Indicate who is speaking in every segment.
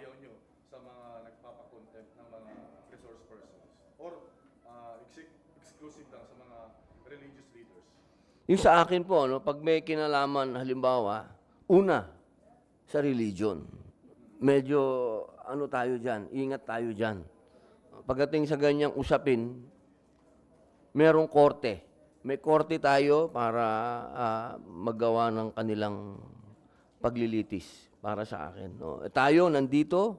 Speaker 1: ayaw nyo sa mga nagpapakontent ng mga resource persons or ah, uh, ex- exclusive lang sa mga religious leaders?
Speaker 2: Yung sa akin po, no, pag may kinalaman, halimbawa, una, sa religion. Medyo, ano tayo dyan, ingat tayo dyan. Pagdating sa ganyang usapin, merong korte. May korte tayo para uh, magawa ng kanilang paglilitis para sa akin. No? Tayo nandito,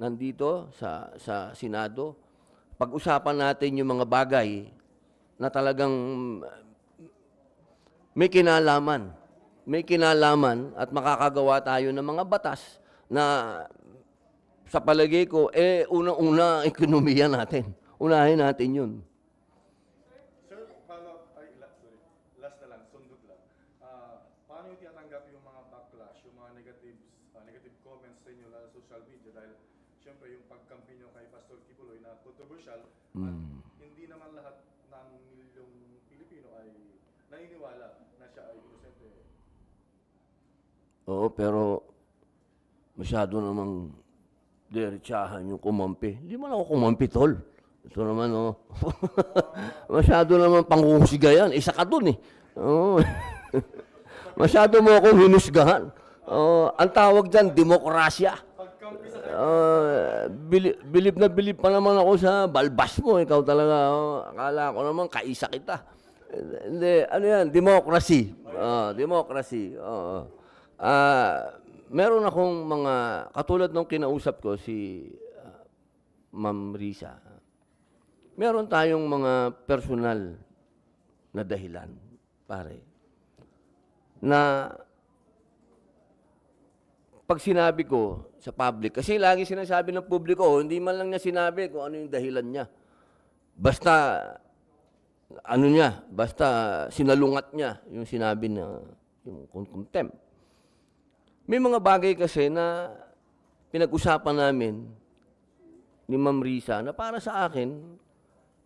Speaker 2: nandito sa, sa Senado, pag-usapan natin yung mga bagay na talagang may kinalaman. May kinalaman at makakagawa tayo ng mga batas na sa palagay ko, eh, unang-una, ekonomiya natin. Unahin natin yun.
Speaker 1: Sir, follow ay, la, sorry, last na lang, sundot lang. Ah, paano yung tinatanggap yung mga backlash, yung mga negative, ah, negative comments sa inyo lalo sa social media dahil syempre yung pagkampi nyo kay Pastor Kibuloy na controversial at hindi naman lahat ng milyong Pilipino ay naniniwala na siya ay inosente.
Speaker 2: Oo, pero masyado namang diretsahan yung kumampi. Hindi man ako kumampi, tol. Ito naman, oh. masyado naman panghuhusga yan. Isa ka dun, eh. Oo. masyado mo akong hinusgahan. Oo, ang tawag dyan, demokrasya. Uh, bilib, na bilib pa naman ako sa balbas mo. Ikaw talaga, oh. akala ko naman, kaisa kita. Hindi, ano yan, democracy. Ah, democracy. Oo. Ah, meron akong mga, katulad nung kinausap ko si ah, Ma'am Risa. Meron tayong mga personal na dahilan, pare, na pag sinabi ko sa public, kasi lagi sinasabi ng publiko, oh, hindi man lang niya sinabi kung ano yung dahilan niya. Basta, ano niya, basta sinalungat niya yung sinabi na, yung con- contempt. May mga bagay kasi na pinag-usapan namin ni Ma'am Risa na para sa akin,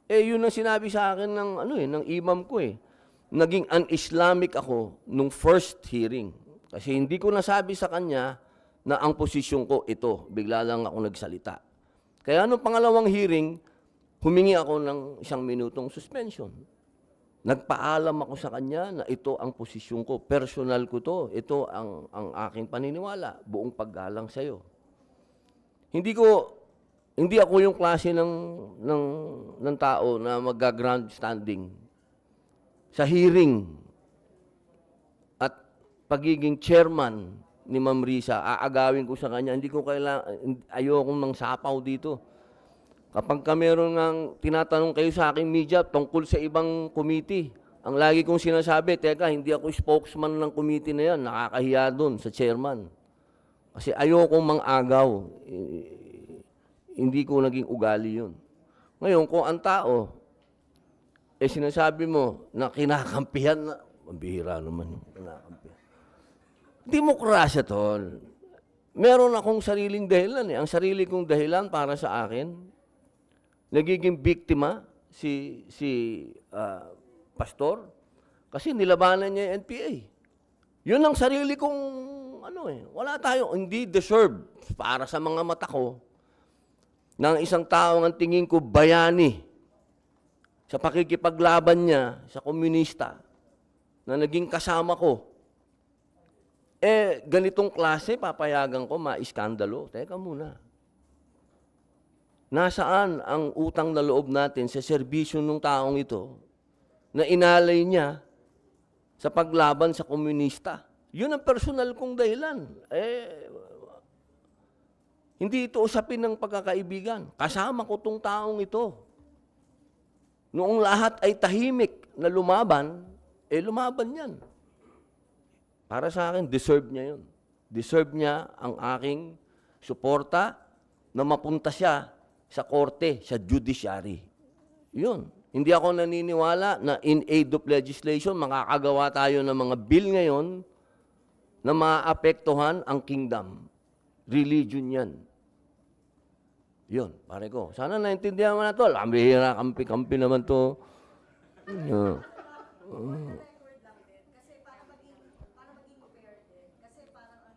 Speaker 2: eh yun ang sinabi sa akin ng, ano eh, ng imam ko eh. Naging un-Islamic ako nung first hearing. Kasi hindi ko nasabi sa kanya na ang posisyon ko ito. Bigla lang ako nagsalita. Kaya nung pangalawang hearing, humingi ako ng isang minutong suspension. Nagpaalam ako sa kanya na ito ang posisyon ko. Personal ko to. Ito ang, ang aking paniniwala. Buong paggalang sa'yo. Hindi ko, hindi ako yung klase ng, ng, ng tao na mag-grandstanding sa hearing at pagiging chairman ni Ma'am Risa, aagawin ko sa kanya. Hindi ko kailangan, ayokong mang sapaw dito. Kapag ka meron ng tinatanong kayo sa aking media tungkol sa ibang committee, ang lagi kong sinasabi, teka, hindi ako spokesman ng committee na yan, nakakahiya doon sa chairman. Kasi ayokong mang-agaw. Hindi ko naging ugali yun. Ngayon, kung ang tao, eh sinasabi mo na kinakampihan na, mabihira naman yung kinakampihan. Demokrasya, tol. Meron akong sariling dahilan eh. Ang sarili kong dahilan para sa akin, nagiging biktima si si ah, pastor kasi nilabanan niya yung NPA. Yun ang sarili kong ano eh. Wala tayo hindi deserve para sa mga mata ko ng isang tao ang tingin ko bayani sa pakikipaglaban niya sa komunista na naging kasama ko. Eh, ganitong klase, papayagan ko, maiskandalo. Teka muna. Nasaan ang utang na loob natin sa serbisyo ng taong ito na inalay niya sa paglaban sa komunista? Yun ang personal kong dahilan. Eh, hindi ito usapin ng pagkakaibigan. Kasama ko tong taong ito. Noong lahat ay tahimik na lumaban, eh lumaban yan. Para sa akin, deserve niya yun. Deserve niya ang aking suporta na mapunta siya sa korte, sa judiciary. Yun. Hindi ako naniniwala na in aid of legislation, makakagawa tayo ng mga bill ngayon na maapektuhan ang kingdom. Religion yan. Yun, pare ko. Sana naintindihan mo na to. Ang bihira, kampi-kampi naman to. Yeah.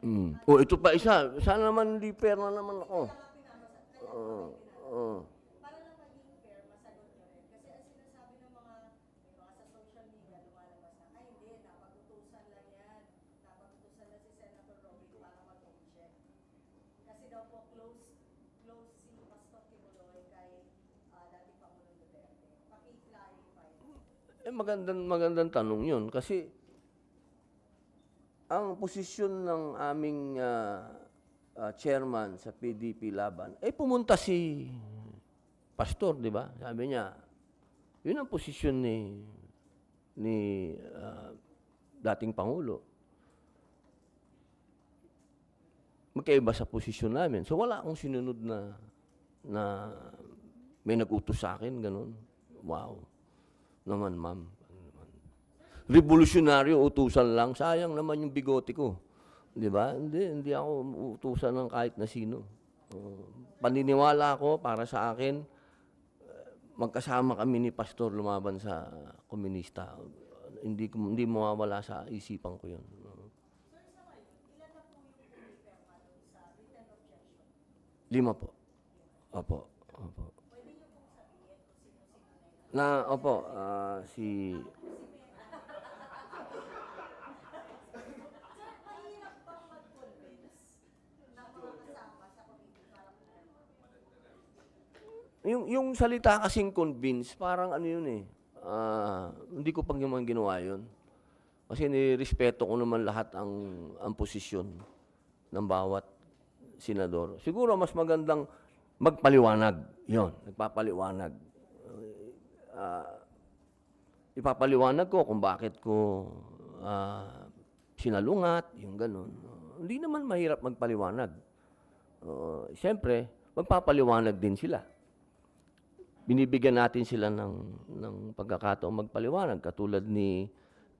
Speaker 2: Mm. Oh, ito pa isa. Sana naman hindi fair na naman ako. Oo. Oo. Eh, magandang, magandang tanong yun. Kasi ang posisyon ng aming ah, ah, chairman sa PDP Laban, eh pumunta si pastor, di ba? Sabi niya, yun ang posisyon ni ni ah, dating Pangulo. Magkaiba sa posisyon namin. So wala akong sinunod na na may nag-utos sa akin, ganun. Wow. Naman, ma'am. Revolusyonaryo, utusan lang. Sayang naman yung bigote ko. Di ba? Hindi, hindi ako utusan ng kahit na sino. Uh, paniniwala ko para sa akin, uh, magkasama kami ni Pastor lumaban sa komunista. hindi hindi mawawala sa isipan ko 'yun. Lima po. Opo. Opo. Na, opo, ah, si... Yung, yung salita kasing convince, parang ano yun eh. ah, hindi ko pang naman ginawa yun. Kasi nirespeto ko naman lahat ang, ang posisyon ng bawat senador. Siguro mas magandang magpaliwanag. Yon, nagpapaliwanag. Ah, ipapaliwanag ko kung bakit ko ah, sinalungat, yung ganun. hindi naman mahirap magpaliwanag. Uh, Siyempre, magpapaliwanag din sila. Binibigyan natin sila ng, ng pagkakataong magpaliwanag. Katulad ni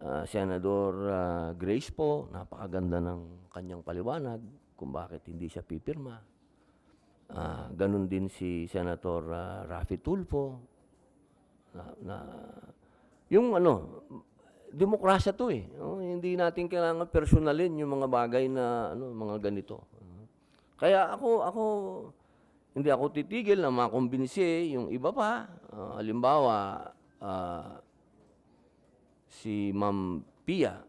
Speaker 2: ah, Senador ah, Grace po, napakaganda ng kanyang paliwanag kung bakit hindi siya pipirma. Ah, ganun din si Senator ah, Rafi Tulfo, na, na yung ano, demokrasya to eh. no? hindi natin kailangan personalin yung mga bagay na ano, mga ganito. Kaya ako ako hindi ako titigil na makumbinsi yung iba pa. Ah, halimbawa, ah, si Ma'am Pia.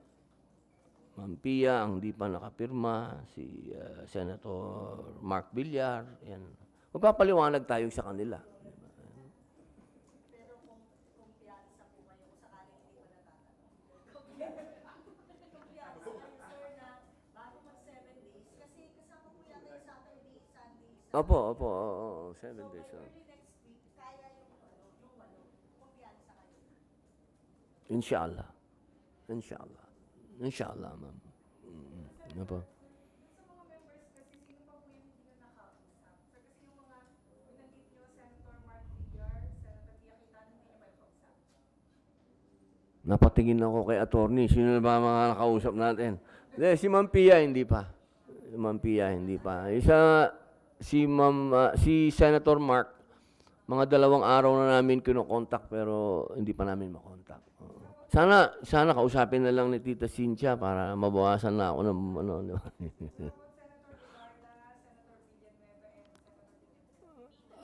Speaker 2: Ma'am Pia ang di pa nakapirma, si ah, Senator Mark Villar, yan. Magpapaliwanag tayo sa kanila. Opo, opo, oo, oo, seven days. oo. Inshallah. Inshallah. Inshallah, ma'am. Mm, Ano po?
Speaker 3: Sa mga members kasi, sino pa po yung hindi na nakausap? Sir, kasi yung mga binanggit nyo, Senator Mark Villar, Senator Pia Quintana, hindi nyo ba nakausap?
Speaker 2: Napatingin ako kay attorney. Sino na ba mga nakausap natin? Hindi, si Ma'am Pia, hindi pa. Si Ma'am Pia, hindi pa. Isa, si Ma'am, ah, si Senator Mark, mga dalawang araw na namin kinokontak pero hindi pa namin makontak. Oo. Sana, sana kausapin na lang ni Tita Cynthia para mabawasan na ako ng ano. ano.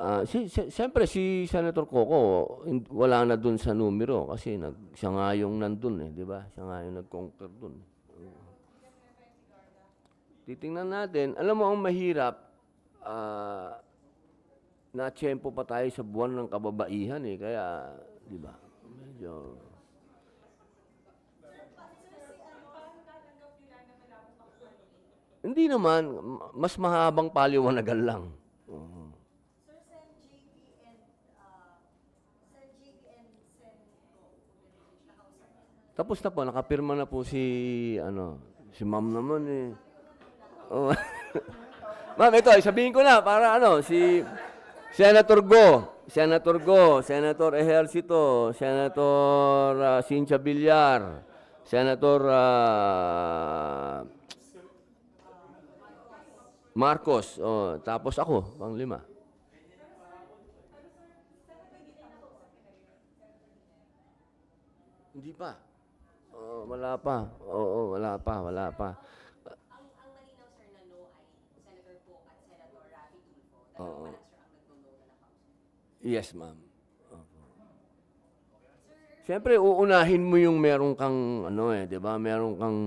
Speaker 2: Ah, si, si, siyempre si Senator Coco hin- wala na dun sa numero kasi nag, siya nga yung nandun eh, di ba? Siya nga yung nag-conquer dun. Oo. Titingnan natin, alam mo ang mahirap, ah, na tiyempo pa tayo sa buwan ng kababaihan eh, kaya, di ba? Medyo, hindi naman, ma- mas mahabang paliwanagan lang.
Speaker 4: Uh, niyo.
Speaker 2: Tapos na po, nakapirma na po si, ano, si ma'am naman eh. Oh. ma'am, ito, sabihin ko na, para ano, si Senator Go, Senator Go, Senator Ejercito, Senator uh, Cynthia Villar, Senator ah, Marcos, oh, tapos ako, pang lima. Hindi pa. Oo, wala pa. Oo, wala pa, wala pa.
Speaker 5: Ang, ang malinaw sir na no ay Senator Poe at Senator Rafi Tulfo. Dalawa
Speaker 2: Oo.
Speaker 5: lang sir ang nagno-no na nakausap.
Speaker 2: Yes, ma'am. Siyempre, uunahin mo yung meron kang, ano eh, di ba? Meron kang,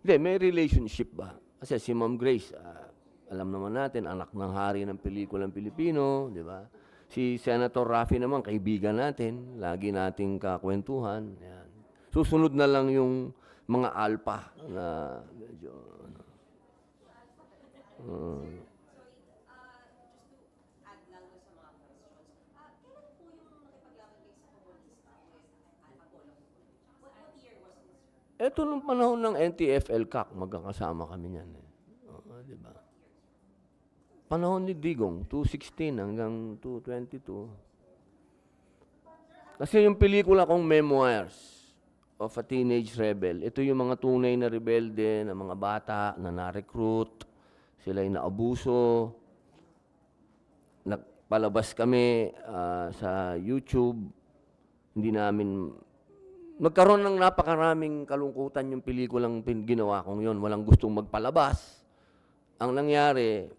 Speaker 2: hindi, may relationship ba? Kasi si Ma'am Grace, ah, alam naman natin, anak ng hari ng pelikulang Pilipino, di ba? Si Senator Rafi naman, kaibigan natin. Lagi nating kakwentuhan. Yan. Susunod na lang yung mga alpa na medyo... ano. Uh,
Speaker 5: Sorry, ah, just to add lang doon sa mga questions. Ah, kailan po yung nakipaglaban kayo sa komunista with Alpha Polo? What, what year was
Speaker 2: Ito nung panahon ng NTF-LCAC, magkakasama kami niyan. Eh. Oo, di ba? Panahon ni Digong, 216 hanggang 222. Kasi yung pelikula kong Memoirs of a Teenage Rebel, ito yung mga tunay na rebelde, na mga bata na na-recruit, sila yung naabuso, nagpalabas kami ah, sa YouTube, hindi namin Magkaroon ng napakaraming kalungkutan yung pelikulang ginawa kong yon. Walang gustong magpalabas. Ang nangyari,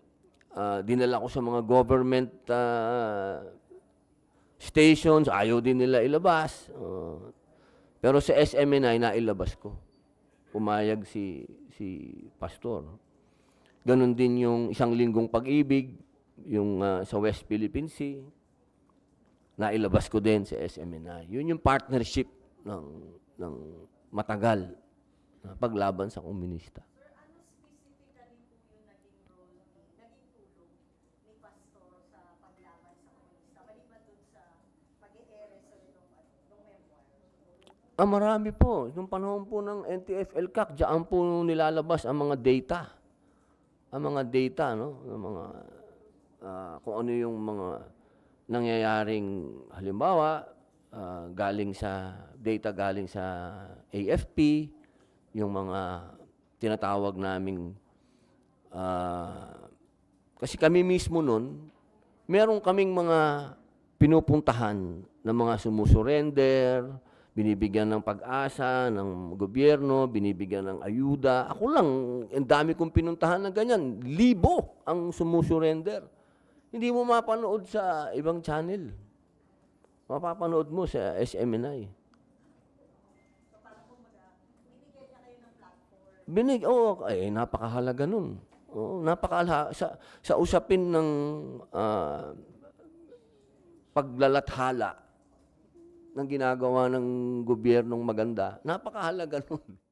Speaker 2: ah, dinala ko sa mga government ah, stations, ayaw din nila ilabas. Oh. pero sa SMNI, nailabas ko. Pumayag si, si pastor. Ganon din yung isang linggong pag-ibig, yung ah, sa West Philippine Sea nailabas ko din sa SMNI. Yun yung partnership ng, ng matagal na paglaban sa komunista. Ah, marami po. Nung panahon po ng NTF-LCAC, diyan po nilalabas ang mga data. Ang mga data, no? Ang mga, ah, kung ano yung mga nangyayaring, halimbawa, ah, galing sa, data galing sa AFP, yung mga tinatawag naming, ah, kasi kami mismo nun, meron kaming mga pinupuntahan ng mga sumusurrender, binibigyan ng pag-asa ng gobyerno, binibigyan ng ayuda. Ako lang, ang dami kong pinuntahan na ganyan. Libo ang sumusurrender. Hindi mo mapanood sa ibang channel. Mapapanood mo sa SMNI. Binig, oh, ay napakahalaga nun. Oo, napakahalaga. Sa, sa usapin ng ah, paglalathala ng ginagawa ng gobyernong maganda, napakahalaga nun.